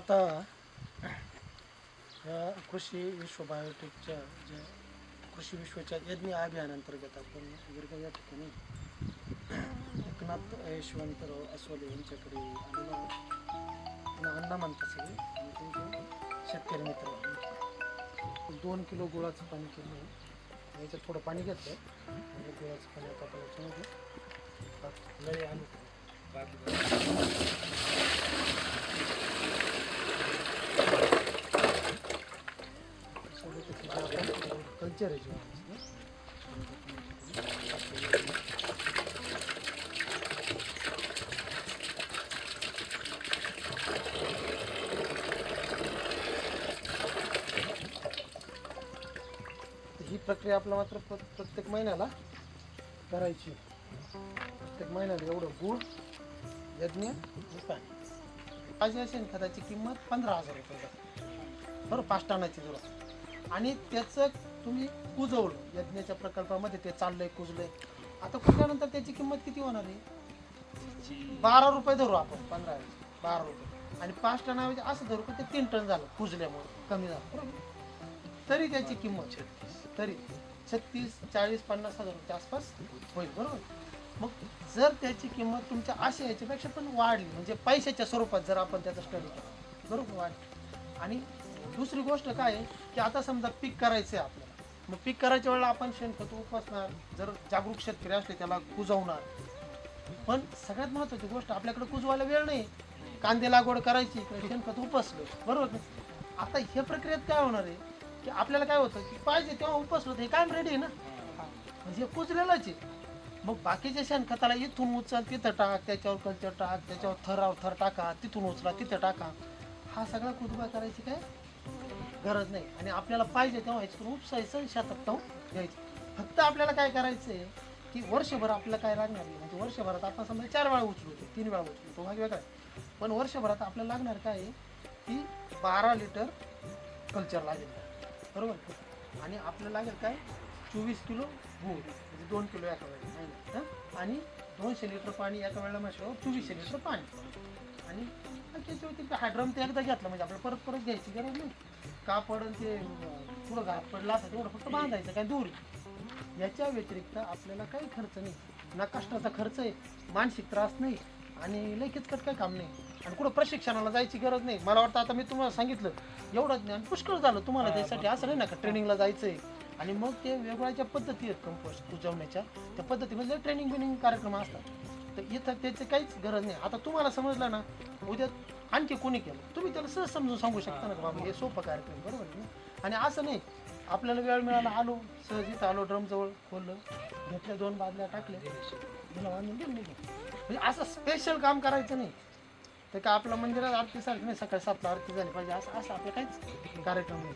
आता या कृषी विश्व बायोटेकच्या ज्या कृषी विश्वच्या यज्ञ अभियानांतर्गत आपण गिरगाव या ठिकाणी एकनाथ यशवंतराव अस्वले यांच्याकडे अण्णा अण्णा म्हणतात सगळे. आणि त्यांचे शेतकरी मित्र दोन किलो गुळाचं पाणी केलं. आहे याच्यात थोडं पाणी घेतलं. आणि गुळाचं पाणी आता आपण याच्यामध्ये लय आणू विचारायची आहे ही प्रक्रिया आपला मात्र प्र- प्रत्येक महिन्याला करायची. प्रत्येक महिन्याला एवढं गुळ यज्ञ पाहिजे पाणी माझ्या किंमत पंधरा हजार रुपये बरोबर पाच टनाची जुळा आणि त्याचं तुम्ही कुजवलं. यज्ञाच्या प्रकल्पामध्ये ते चाललंय कुजलंय. आता कुजल्यानंतर त्याची किंमत किती होणार आहे? बारा रुपये धरू आपण पंधरा बारा रुपये. आणि पाच टनाऐवजी असं धरू की ते तीन टन झालं कुजल्यामुळे कमी झालं बरोबर? तरी त्याची किंमत तरी छत्तीस चाळीस पन्नास हजार रुपये आसपास होईल बरोबर? मग जर त्याची किंमत तुमच्या अशा याच्यापेक्षा पण वाढली म्हणजे पैशाच्या स्वरूपात जर आपण त्याचा स्टडी केला बरोबर? वाढली. आणि दुसरी गोष्ट काय की आता समजा पीक करायचं आहे आपल्याला मग पीक करायच्या वेळेला आपण शेणखत उपसणार जर जागरूक शेतकरी असले त्याला कुजवणार. पण सगळ्यात महत्वाची गोष्ट आपल्याकडे कुजवायला वेळ नाही. कांदे लागवड करायची इकडे शेणखत उपसलं. बरोबर ना आता हे प्रक्रियेत काय होणार आहे? की आपल्याला काय होतं की पाहिजे तेव्हा उपसलं हे कायम रेडी आहे ना? म्हणजे कुजलेलंच आहे. मग बाकीच्या शेणखताला इथून उचल तिथं टाक त्याच्यावर कल्चर टाक त्याच्यावर थराव थर टाका तिथून उचला तिथं टाका. हा सगळा कुजबा करायची काय? गरज नाही. आणि आपल्याला पाहिजे तेव्हा ह्याच्यातून उपसायचं शेतात जाऊन द्यायचं फक्त आपल्याला काय करायचं आहे की वर्षभर आपल्याला काय लागणार नाही. म्हणजे वर्षभरात आपण समजा चार वेळा उचलू तीन वेळा उचलू तो भाग वेगळा आहे. पण वर्षभरात आपल्याला लागणार काय की बारा लिटर कल्चर लागेल. बरोबर? आणि आपल्याला लागेल काय? चोवीस किलो गूळ. म्हणजे दोन किलो एका वेळेला नाही आणि दोनशे लिटर पाणी एका वेळेला म्हटल्यावर चोवीसशे लिटर पाणी. आणि त्याच्यावरती हा ड्रम ते एकदा घेतला म्हणजे आपल्याला परत परत घ्यायची गरज नाही. कापड आणि ते पुढं घात पडला असं तेवढं फक्त बांधायचं काय दोरी. याच्या व्यतिरिक्त आपल्याला काही खर्च नाही. ना कष्टाचा खर्च आहे मानसिक त्रास नाही आणि लय किचकट काही काम नाही. आणि कुठं प्रशिक्षणाला जायची गरज नाही. मला वाटतं आता मी तुम्हाला सांगितलं एवढं ज्ञान पुष्कळ झालं तुम्हाला त्यासाठी. असं नाही ना का ट्रेनिंगला जायचंय. आणि मग ते वेगवेगळ्या पद्धती आहेत कंपोस्ट कुजवण्याच्या त्या पद्धतीमध्ये ट्रेनिंग बिनिंग कार्यक्रम असतात. तर इथं त्याची काहीच गरज नाही. आता तुम्हाला समजलं ना उद्या आणखी कोणी केलं? तुम्ही त्याला सहज समजून सांगू शकता ना का बाबा हे सोपं कार्यक्रम बरोबर आहे ना? आणि असं नाही आपल्याला वेळ मिळाला आलो सहज इथं आलो ड्रमजवळ खोललं घेतल्या दोन बादल्या टाकल्या दिला बांधून दिलं म्हणजे असं स्पेशल काम करायचं नाही. तर का आपल्या मंदिरात आरती सारखी नाही सकाळी सातला आरती झाली पाहिजे असं असं आपलं काहीच कार्यक्रम नाही.